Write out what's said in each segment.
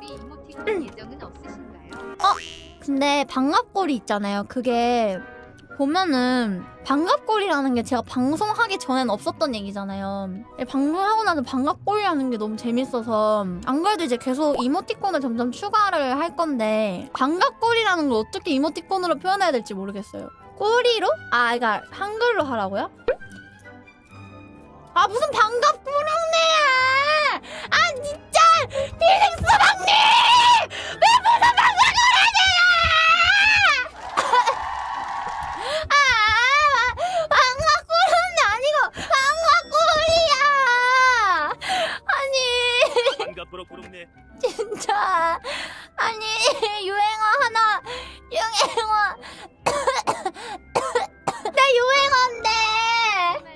반갑꼬리 이모티콘 예정은 없으신가요? 근데 반갑꼬리 있잖아요. 그게 보면은 반갑꼬리라는 게 제가 방송하기 전엔 없었던 얘기잖아요. 방송하고 나서 반갑꼬리라는 게 너무 재밌어서 안 그래도 이제 계속 이모티콘을 점점 추가를 할 건데 반갑꼬리라는 걸 어떻게 이모티콘으로 표현해야 될지 모르겠어요. 꼬리로? 아, 그러니까 한글로 하라고요? 아 무슨 반갑구렁 진짜. 아니, 유행어 하나, 유행어. 나 유행어인데.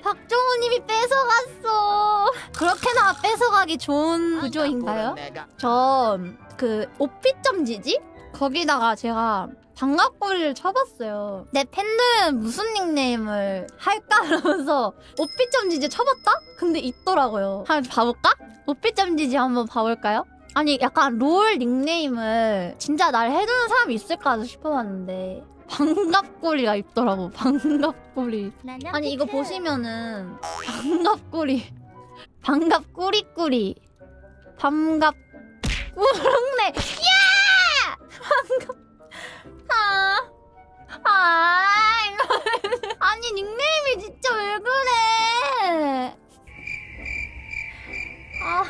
박종우님이 뺏어갔어. 그렇게나 뺏어가기 좋은 구조인가요? 저 그 오피점 지지 거기다가 제가 반갑꼬리를 쳐봤어요. 내 팬들은 무슨 닉네임을 할까 그러면서 오피점 지지 쳐봤다? 근데 있더라고요. 한번 봐볼까? 오피점 지지 한번 봐볼까요? 아니 약간 롤 닉네임을 진짜 날 해주는 사람이 있을까 싶어봤는데 반갑구리가 있더라고 반갑구리. 아니 이거 보시면은 반갑구리 반갑꾸리꾸리 반갑 우렁네. 야! 반갑 아아 아, 아 아니 닉네임이 진짜 왜 그래? 아.